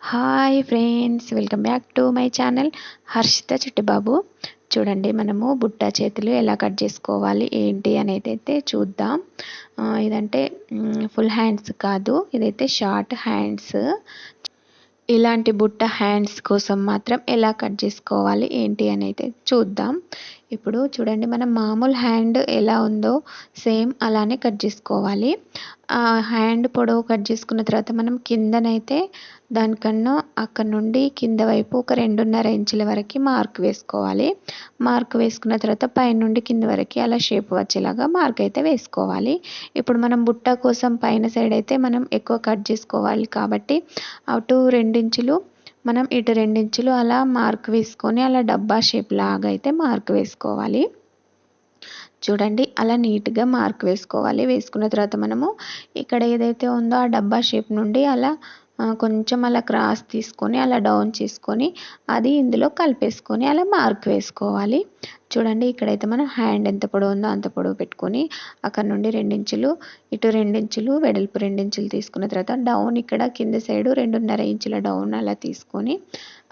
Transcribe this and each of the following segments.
Hi friends welcome back to my channel Harshitha Chittibabu చూడండి మనము బుట్ట చేతులు ఎలా కట్ చేసుకోవాలి ఏంటి అనేది అయితే చూద్దాం. ఇదంటే ఫుల్ హ్యాండ్స్ కాదు ఇదైతే షార్ట్ హ్యాండ్స్ ఇలాంటి బుట్ట హ్యాండ్స్ కోసం మాత్రం ఎలా కట్ చేసుకోవాలి ఏంటి అని అయితే చూద్దాం. ఇప్పుడు చూడండి మనం మామూలు హ్యాండ్ ఎలా ఉందో సేమ్ అలానే కట్ చేసుకోవాలి. ఆ హ్యాండ్ పొడవు కట్ చేసుకున్న తర్వాత మనం కిందనైతే దానికన్నా అక్కడ నుండి కింద వైపు ఒక రెండున్నర ఇంచుల వరకు మార్క్ వేసుకోవాలి. మార్క్ వేసుకున్న తర్వాత పైనుండి కింద వరకు అలా షేప్ వచ్చేలాగా మార్క్ అయితే వేసుకోవాలి. ఇప్పుడు మనం బుట్ట కోసం పైన సైడ్ అయితే మనం ఎక్కువ కట్ చేసుకోవాలి కాబట్టి అటు రెండించులు మనం ఇటు రెండించులు అలా మార్క్ వేసుకొని అలా డబ్బా షేప్ లాగా అయితే మార్క్ వేసుకోవాలి. చూడండి అలా నీట్గా మార్క్ వేసుకోవాలి. వేసుకున్న తర్వాత మనము ఇక్కడ ఏదైతే ఉందో ఆ డబ్బా షేప్ నుండి అలా కొంచెం అలా క్రాస్ తీసుకొని అలా డౌన్ చేసుకొని అది ఇందులో కలిపేసుకొని అలా మార్క్ వేసుకోవాలి. చూడండి ఇక్కడైతే మనం హ్యాండ్ ఎంత పొడవు ఉందో అంత పొడవు పెట్టుకొని అక్కడ నుండి రెండించులు ఇటు రెండించులు వెడల్పు రెండించులు తీసుకున్న తర్వాత డౌన్ ఇక్కడ కింద సైడు రెండున్నర ఇంచుల డౌన్ అలా తీసుకొని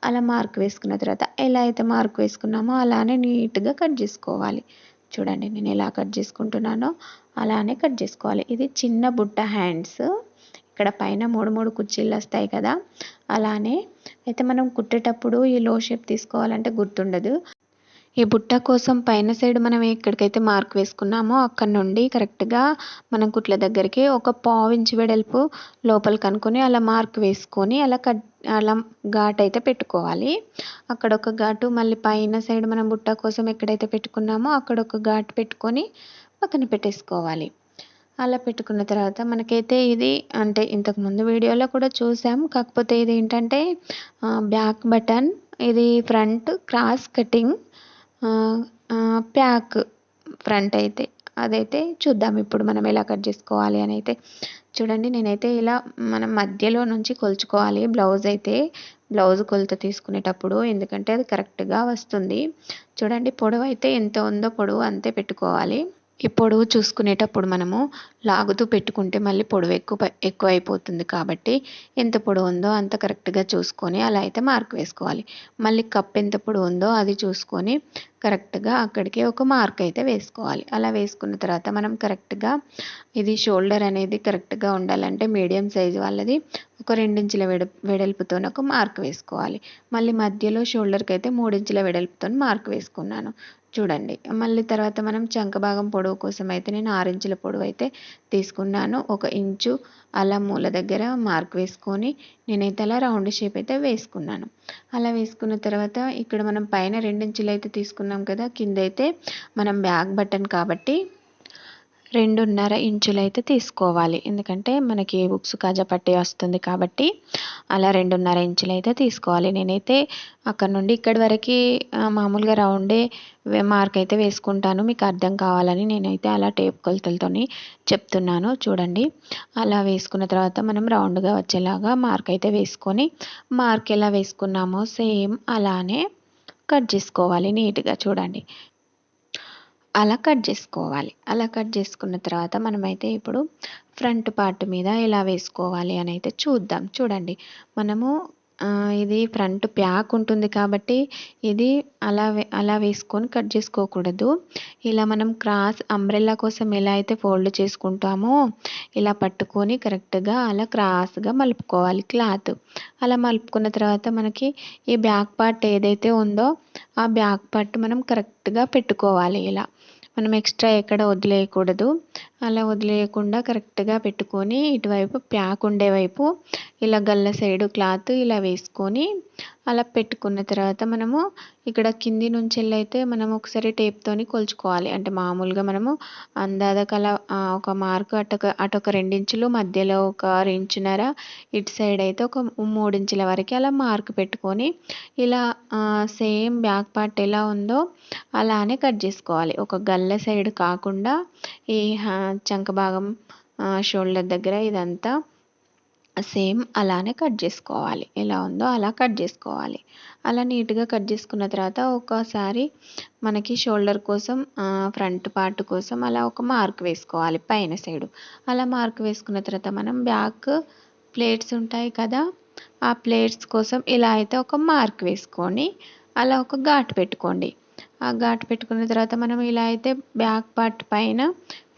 అలా మార్క్ వేసుకున్న తర్వాత ఎలా అయితే మార్క్ వేసుకున్నామో అలానే నీట్గా కట్ చేసుకోవాలి. చూడండి నేను ఎలా కట్ చేసుకుంటున్నానో అలానే కట్ చేసుకోవాలి. ఇది చిన్న బుట్ట హ్యాండ్స్. ఇక్కడ పైన మూడు మూడు కుర్చీలు వస్తాయి కదా. అలానే అయితే మనం కుట్టేటప్పుడు ఈ లో షేప్ తీసుకోవాలంటే గుర్తుండదు. ఈ బుట్ట కోసం పైన సైడ్ మనం ఎక్కడికైతే మార్క్ వేసుకున్నామో అక్కడ నుండి కరెక్ట్గా మనం కుట్ల దగ్గరికి ఒక పావు ఇంచు వెడల్పు లోపల కనుక్కొని అలా మార్క్ వేసుకొని అలా కట్ అలా ఘాట్ అయితే పెట్టుకోవాలి. అక్కడ ఒక ఘాటు మళ్ళీ పైన సైడ్ మనం బుట్ట కోసం ఎక్కడైతే పెట్టుకున్నామో అక్కడ ఒక ఘాట్ పెట్టుకొని పక్కన పెట్టేసుకోవాలి. అలా పెట్టుకున్న తర్వాత మనకైతే ఇది అంటే ఇంతకుముందు వీడియోలో కూడా చూసాం. కాకపోతే ఇది ఏంటంటే బ్యాక్ బటన్ ఇది front cross cutting pack front అయితే. అదైతే చూద్దాం ఇప్పుడు మనం ఎలా కట్ చేసుకోవాలి అని అయితే. చూడండి నేనైతే ఇలా మనం మధ్యలో నుంచి కొలుచుకోవాలి బ్లౌజ్ అయితే. బ్లౌజ్ కొలత తీసుకునేటప్పుడు ఎందుకంటే అది కరెక్ట్గా వస్తుంది. చూడండి పొడవు అయితే ఎంత ఉందో పొడవు అంతే పెట్టుకోవాలి. ఈ పొడవు చూసుకునేటప్పుడు మనము లాగుతూ పెట్టుకుంటే మళ్ళీ పొడవు ఎక్కువ ఎక్కువ అయిపోతుంది కాబట్టి ఎంత పొడవు ఉందో అంత కరెక్ట్గా చూసుకొని అలా అయితే మార్క్ వేసుకోవాలి. మళ్ళీ కప్ ఎంత పొడవు ఉందో అది చూసుకొని కరెక్ట్గా అక్కడికి ఒక మార్క్ అయితే వేసుకోవాలి. అలా వేసుకున్న తర్వాత మనం కరెక్ట్గా ఇది షోల్డర్ అనేది కరెక్ట్గా ఉండాలంటే మీడియం సైజు వాళ్ళది ఒక రెండించుల వెడ వెడల్పుతో ఒక మార్క్ వేసుకోవాలి. మళ్ళీ మధ్యలో షోల్డర్కి అయితే మూడించుల వెడల్పుతో మార్క్ వేసుకున్నాను. చూడండి. మళ్ళీ తర్వాత మనం చంక భాగం పొడవు కోసం అయితే నేను ఆరించుల పొడవు అయితే తీసుకున్నాను. ఒక ఇంచు అలా మూల దగ్గర మార్క్ వేసుకొని నేనైతే అలా రౌండ్ షేప్ అయితే వేసుకున్నాను. అలా వేసుకున్న తర్వాత ఇక్కడ మనం పైన రెండించులు అయితే తీసుకున్నాం కదా కింద అయితే మనం బ్యాక్ బటన్ కాబట్టి రెండున్నర ఇంచులు అయితే తీసుకోవాలి. ఎందుకంటే మనకి బుక్స్ కాజా పట్టి వస్తుంది కాబట్టి అలా రెండున్నర ఇంచులు అయితే తీసుకోవాలి. నేనైతే అక్కడ నుండి ఇక్కడి వరకు మామూలుగా రౌండే మార్క్ అయితే వేసుకుంటాను. మీకు అర్థం కావాలని నేనైతే అలా టేప్ కొలతలతో చెప్తున్నాను. చూడండి. అలా వేసుకున్న తర్వాత మనం రౌండ్గా వచ్చేలాగా మార్క్ అయితే వేసుకొని మార్క్ ఎలా వేసుకున్నామో సేమ్ అలానే కట్ చేసుకోవాలి నీట్గా. చూడండి. అలా కట్ చేసుకోవాలి. అలా కట్ చేసుకున్న తర్వాత మనమైతే ఇప్పుడు ఫ్రంట్ పార్ట్ మీద ఎలా వేసుకోవాలి అని అయితే చూద్దాం. చూడండి. మనము ఇది ఫ్రంట్ ప్యాక్ ఉంటుంది కాబట్టి ఇది అలా అలా వేసుకొని కట్ చేసుకోకూడదు. ఇలా మనం క్రాస్ అంబ్రెల్లా కోసం ఎలా అయితే ఫోల్డ్ చేసుకుంటామో ఇలా పట్టుకొని కరెక్ట్గా అలా క్రాస్గా మలుపుకోవాలి క్లాత్. అలా మలుపుకున్న తర్వాత మనకి ఈ బ్యాక్ పార్ట్ ఏదైతే ఉందో ఆ బ్యాక్ పార్ట్ మనం కరెక్ట్గా పెట్టుకోవాలి ఇలా. మనం ఎక్స్ట్రా ఎక్కడ వదిలేయకూడదు. అలా వదిలేయకుండా కరెక్ట్గా పెట్టుకొని ఇటువైపు ప్యాక్ ఉండే వైపు ఇలా గల్ల సైడు క్లాత్ ఇలా వేసుకొని అలా పెట్టుకున్న తర్వాత మనము ఇక్కడ కింది నుంచి అయితే మనం ఒకసారి టేప్తోని కొలుచుకోవాలి. అంటే మామూలుగా మనము అందాదకు అలా ఒక మార్కు అటొక అటొక రెండించులు మధ్యలో ఒక రెంచున్నర ఇటు సైడ్ అయితే ఒక మూడించుల వరకు అలా మార్క్ పెట్టుకొని ఇలా సేమ్ బ్యాక్ పార్ట్ ఎలా ఉందో అలానే కట్ చేసుకోవాలి. ఒక గల్ల సైడ్ కాకుండా ఈ చంక భాగం షోల్డర్ దగ్గర ఇదంతా సేమ్ అలానే కట్ చేసుకోవాలి. ఎలా ఉందో అలా కట్ చేసుకోవాలి. అలా నీట్గా కట్ చేసుకున్న తర్వాత ఒకసారి మనకి షోల్డర్ కోసం ఫ్రంట్ పార్ట్ కోసం అలా ఒక మార్క్ వేసుకోవాలి పైన సైడు అలా మార్క్ వేసుకున్న తర్వాత మనం బ్యాక్ ప్లేట్స్ ఉంటాయి కదా ఆ ప్లేట్స్ కోసం ఇలా అయితే ఒక మార్క్ వేసుకొని అలా ఒక ఘాటు పెట్టుకోండి. ఆ ఘాటు పెట్టుకున్న తర్వాత మనం ఇలా అయితే బ్యాక్ పార్ట్ పైన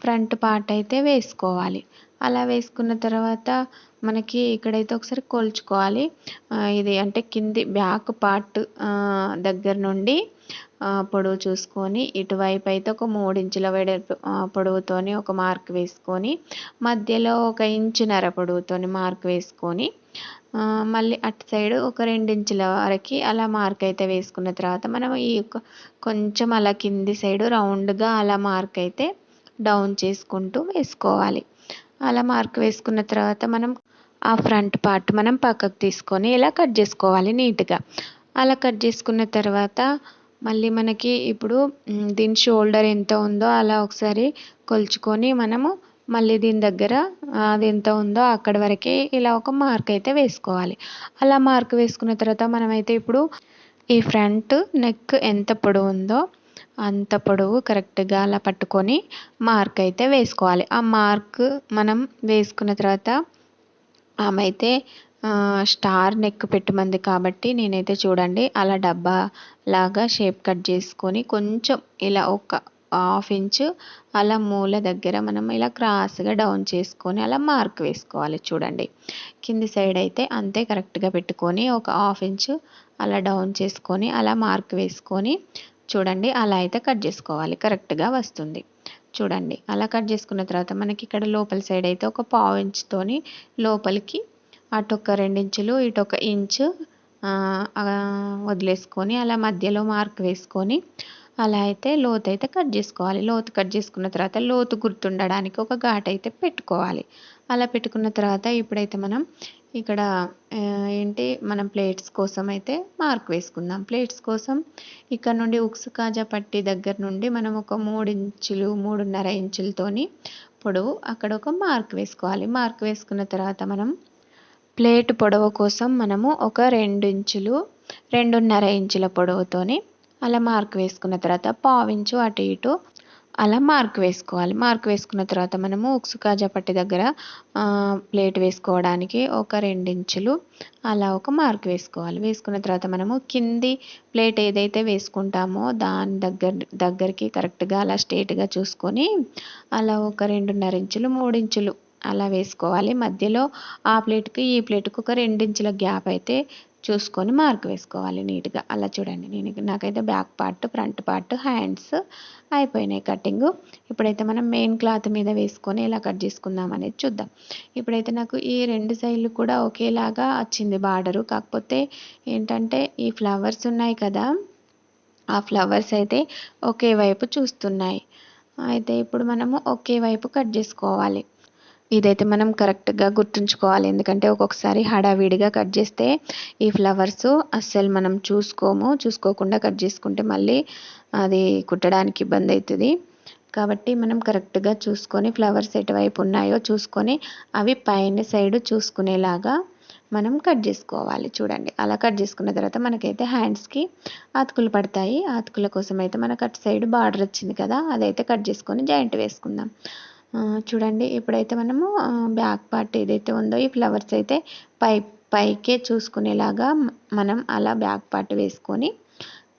ఫ్రంట్ పార్ట్ అయితే వేసుకోవాలి. అలా వేసుకున్న తర్వాత మనకి ఇక్కడైతే ఒకసారి కొలుచుకోవాలి. ఇది అంటే కింది బ్యాక్ పార్ట్ దగ్గర నుండి పొడవు చూసుకొని ఇటువైపు అయితే ఒక మూడించుల వెడల్పు పొడవుతోని ఒక మార్క్ వేసుకొని మధ్యలో ఒక ఇంచున్నర పొడవుతోని మార్క్ వేసుకొని మళ్ళీ అటు సైడ్ ఒక రెండించుల వరకు అలా మార్క్ అయితే వేసుకున్న తర్వాత మనం ఈ కొంచెం అలా కింది సైడ్ రౌండ్గా అలా మార్క్ అయితే డౌన్ చేసుకుంటూ వేసుకోవాలి. అలా మార్క్ వేసుకున్న తర్వాత మనం ఆ ఫ్రంట్ పార్ట్ మనం పక్కకు తీసుకొని ఇలా కట్ చేసుకోవాలి నీట్గా అలా కట్ చేసుకున్న తర్వాత మళ్ళీ మనకి ఇప్పుడు దీని షోల్డర్ ఎంత ఉందో అలా ఒకసారి కొలుచుకొని మనము మళ్ళీ దీని దగ్గర అది ఎంత ఉందో అక్కడ వరకే ఇలా ఒక మార్క్ అయితే వేసుకోవాలి. అలా మార్క్ వేసుకున్న తర్వాత మనమైతే ఇప్పుడు ఈ ఫ్రంట్ నెక్ ఎంత పొడవు ఉందో అంత పొడవు కరెక్ట్గా అలా పట్టుకొని మార్క్ అయితే వేసుకోవాలి. ఆ మార్క్ మనం వేసుకున్న తర్వాత ఆమె అయితే స్టార్ నెక్ పెట్టుమంది కాబట్టి నేనైతే చూడండి అలా డబ్బా లాగా షేప్ కట్ చేసుకొని కొంచెం ఇలా ఒక హాఫ్ ఇంచు అలా మూల దగ్గర మనం ఇలా క్రాస్గా డౌన్ చేసుకొని అలా మార్క్ వేసుకోవాలి చూడండి. కింది సైడ్ అయితే అంతే కరెక్ట్గా పెట్టుకొని ఒక హాఫ్ ఇంచు అలా డౌన్ చేసుకొని అలా మార్క్ వేసుకొని చూడండి అలా అయితే కట్ చేసుకోవాలి. కరెక్ట్గా వస్తుంది. చూడండి అలా కట్ చేసుకున్న తర్వాత మనకి ఇక్కడ లోపల సైడ్ అయితే ఒక పావు ఇంచుతోని లోపలికి అటు ఒక రెండించులు ఇటు ఒక ఇంచు వదిలేసుకొని అలా మధ్యలో మార్క్ వేసుకొని అలా అయితే లోతు అయితే కట్ చేసుకోవాలి. లోతు కట్ చేసుకున్న తర్వాత లోతు గుర్తుండడానికి ఒక ఘాట్ అయితే పెట్టుకోవాలి. అలా పెట్టుకున్న తర్వాత ఇప్పుడైతే మనం ఇక్కడ ఏంటి మనం ప్లేట్స్ కోసం అయితే మార్క్ వేసుకుందాం. ప్లేట్స్ కోసం ఇక్కడ నుండి ఉక్సు కాజా పట్టి దగ్గర నుండి మనం ఒక మూడు ఇంచులు మూడున్నర ఇంచులతోని పొడవు అక్కడ ఒక మార్క్ వేసుకోవాలి. మార్క్ వేసుకున్న తర్వాత మనం ప్లేట్ పొడవు కోసం మనము ఒక రెండు ఇంచులు రెండున్నర ఇంచుల పొడవుతోని అలా మార్క్ వేసుకున్న తర్వాత పావించు అటు ఇటు అలా మార్క్ వేసుకోవాలి. మార్క్ వేసుకున్న తర్వాత మనము ఉక్సు కాజా పట్టి దగ్గర ప్లేట్ వేసుకోవడానికి ఒక రెండించులు అలా ఒక మార్క్ వేసుకోవాలి. వేసుకున్న తర్వాత మనము కింది ప్లేట్ ఏదైతే వేసుకుంటామో దాని దగ్గర దగ్గరికి కరెక్ట్గా అలా స్ట్రేట్గా చూసుకొని అలా ఒక రెండున్నర ఇంచులు మూడించులు అలా వేసుకోవాలి. మధ్యలో ఆ ప్లేట్కి ఈ ప్లేట్కి ఒక రెండించుల గ్యాప్ అయితే చూసుకొని మార్క్ వేసుకోవాలి నీట్గా. అలా చూడండి. నేను నాకైతే back part front part hands అయిపోయినాయి కటింగ్. ఇప్పుడైతే మనం మెయిన్ క్లాత్ మీద వేసుకొని ఎలా కట్ చేసుకుందాం అనేది చూద్దాం. ఇప్పుడైతే నాకు ఈ రెండు సైడ్లు కూడా ఒకేలాగా వచ్చింది బార్డరు. కాకపోతే ఏంటంటే ఈ ఫ్లవర్స్ ఉన్నాయి కదా ఆ ఫ్లవర్స్ అయితే ఒకే వైపు చూస్తున్నాయి. అయితే ఇప్పుడు మనము ఒకే వైపు కట్ చేసుకోవాలి. ఇదైతే మనం కరెక్ట్గా గుర్తుంచుకోవాలి. ఎందుకంటే ఒక్కొక్కసారి హడావిడిగా కట్ చేస్తే ఈ ఫ్లవర్స్ అస్సలు మనం చూసుకోము. చూసుకోకుండా కట్ చేసుకుంటే మళ్ళీ అది కుట్టడానికి ఇబ్బంది అవుతుంది. కాబట్టి మనం కరెక్ట్గా చూసుకొని ఫ్లవర్స్ ఎటువైపు ఉన్నాయో చూసుకొని అవి పైన సైడ్ చూసుకునేలాగా మనం కట్ చేసుకోవాలి. చూడండి అలా కట్ చేసుకున్న తర్వాత మనకైతే హ్యాండ్స్కి అతుకులు పడతాయి. అతుకుల కోసం అయితే మనకు అటు సైడ్ బార్డర్ వచ్చింది కదా అదైతే కట్ చేసుకొని జాయింట్ వేసుకుందాం. చూడండి ఇప్పుడైతే మనము బ్యాక్ పార్ట్ ఏదైతే ఉందో ఈ ఫ్లవర్స్ అయితే పై పైకే చూసుకునేలాగా మనం అలా బ్యాక్ పార్ట్ వేసుకొని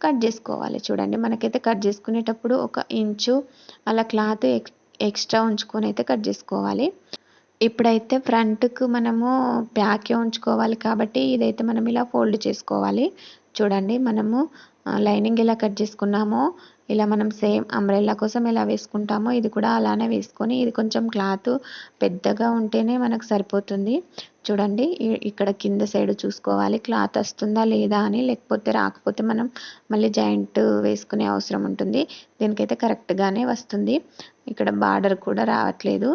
కట్ చేసుకోవాలి. చూడండి మనకైతే కట్ చేసుకునేటప్పుడు ఒక ఇంచు అలా క్లాత్ ఎక్స్ట్రా ఉంచుకొని అయితే కట్ చేసుకోవాలి. ఇప్పుడైతే ఫ్రంట్కు మనము ప్యాకే ఉంచుకోవాలి కాబట్టి ఇదైతే మనం ఇలా ఫోల్డ్ చేసుకోవాలి. చూడండి మనము లైనింగ్ ఎలా కట్ చేసుకున్నామో ఇలా మనం సేమ్ అంబ్రెల్లా కోసం ఎలా వేసుకుంటామో ఇది కూడా అలానే వేసుకొని ఇది కొంచెం క్లాత్ పెద్దగా ఉంటేనే మనకు సరిపోతుంది. చూడండి ఇక్కడ కింద సైడ్ చూసుకోవాలి. క్లాత్ వస్తుందా లేదా అని లేకపోతే రాకపోతే మనం మళ్ళీ జాయింట్ వేసుకునే అవసరం ఉంటుంది. దీనికైతే కరెక్ట్గానే వస్తుంది. ఇక్కడ బార్డర్ కూడా రావట్లేదు.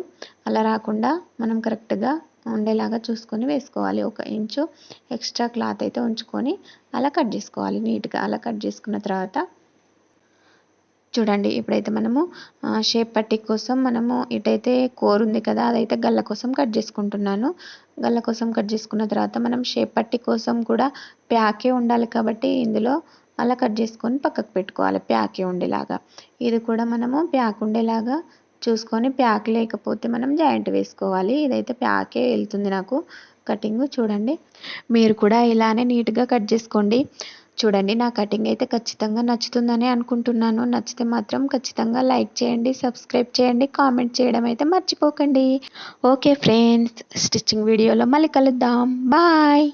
అలా రాకుండా మనం కరెక్ట్గా ఉండేలాగా చూసుకొని వేసుకోవాలి. ఒక ఇంచు ఎక్స్ట్రా క్లాత్ అయితే ఉంచుకొని అలా కట్ చేసుకోవాలి నీట్గా. అలా కట్ చేసుకున్న తర్వాత చూడండి ఇప్పుడైతే మనము షేప్ పట్టి కోసం మనము ఇటైతే కోర్ ఉంది కదా అదైతే గల్ల కోసం కట్ చేసుకుంటున్నాను. గల్ల కోసం కట్ చేసుకున్న తర్వాత మనం షేప్ పట్టి కోసం కూడా ప్యాకే ఉండాలి కాబట్టి ఇందులో అలా కట్ చేసుకొని పక్కకు పెట్టుకోవాలి ప్యాకే ఉండేలాగా. ఇది కూడా మనము ప్యాక్ ఉండేలాగా చూసుకొని ప్యాక్ లేకపోతే మనం జాయింట్ వేసుకోవాలి. ఇదైతే ప్యాకే వెళ్తుంది నాకు కటింగ్ చూడండి. మీరు కూడా ఇలానే నీట్గా కట్ చేసుకోండి. చూడండి నా కటింగ్ అయితే ఖచ్చితంగా నచ్చుతుందని అనుకుంటున్నాను. నచ్చితే మాత్రం ఖచ్చితంగా లైక్ చేయండి సబ్స్క్రైబ్ చేయండి కామెంట్ చేయడం అయితే మర్చిపోకండి. ఓకే ఫ్రెండ్స్ స్టిచ్చింగ్ వీడియోలో మళ్ళీ కలుద్దాం. బాయ్!